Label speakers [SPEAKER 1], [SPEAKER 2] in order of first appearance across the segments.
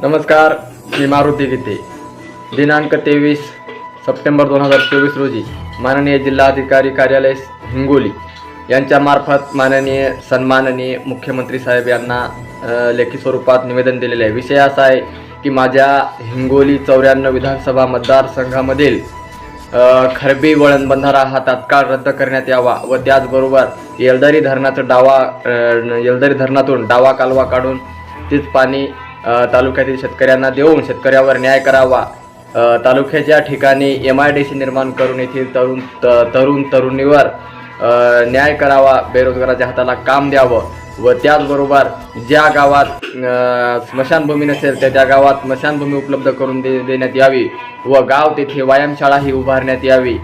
[SPEAKER 1] नमस्कार मी मारुती गीते दिनांक तेवीस सप्टेंबर दोन हजार चोवीस रोजी माननीय जिल्हाधिकारी कार्यालय हिंगोली यांच्यामार्फत माननीय सन्माननीय मुख्यमंत्री साहेब यांना लेखी स्वरूपात निवेदन दिलेले आहे. विषय असा आहे की माझ्या हिंगोली चौऱ्याण्णव विधानसभा मतदारसंघामधील खरबी वळण बंधारा हा तात्काळ रद्द करण्यात यावा व त्याचबरोबर येलदरी धरणाचं डावा येलदरी धरणातून डावा कालवा काढून तीच पाणी तालुक्यातील शेतकऱ्यांना देऊन शेतकऱ्यावर न्याय करावा. तालुक्याच्या ठिकाणी एम आय डी सी निर्माण करून येथील तरुण त- तरुण तरुणीवर न्याय करावा बेरोजगाराच्या हाताला काम द्यावं व त्याचबरोबर ज्या गावात स्मशानभूमी नसेल त्या त्या गावात स्मशानभूमी उपलब्ध करून दे देण्यात यावी व गाव तेथे व्यायामशाळाही उभारण्यात यावी.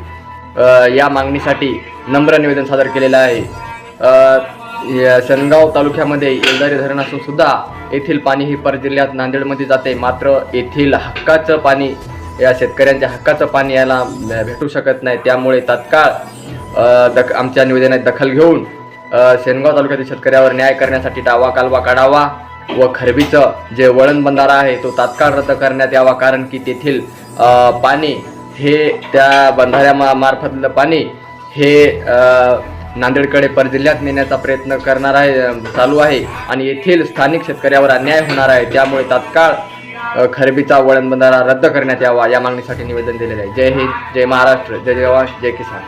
[SPEAKER 1] या मागणीसाठी नम्र निवेदन सादर केलेलं आहे. शनगाव तालुक्यामध्ये येलदारी धरण असून सुद्धा येथील पाणी हे पर जिल्ह्यात नांदेडमध्ये जाते. मात्र येथील हक्काचं पाणी या शेतकऱ्यांच्या हक्काचं पाणी याला भेटू शकत नाही. त्यामुळे तात्काळ दख आमच्या निवेदनात दखल घेऊन अ, शेनगाव तालुक्यातील शेतकऱ्यावर न्याय करण्यासाठी डावा कालवा काढावा व खरबीचं जे वळण बंधारा आहे तो तात्काळ रद्द करण्यात यावा. कारण की तेथील पाणी हे त्या बंधाऱ्या मार्फतलं पाणी हे नांदेडकडे परजिल्ह्यात नेण्याचा प्रयत्न करणार आहे चालू आहे आणि येथील स्थानिक शेतकऱ्यावर अन्याय होणार आहे. त्यामुळे तात्काळ अ, खरबीचा वळण बंधारा रद्द करण्यात यावा या मागणीसाठी निवेदन दिलेले आहे. जय हिंद जय महाराष्ट्र जय जवान जय किसान.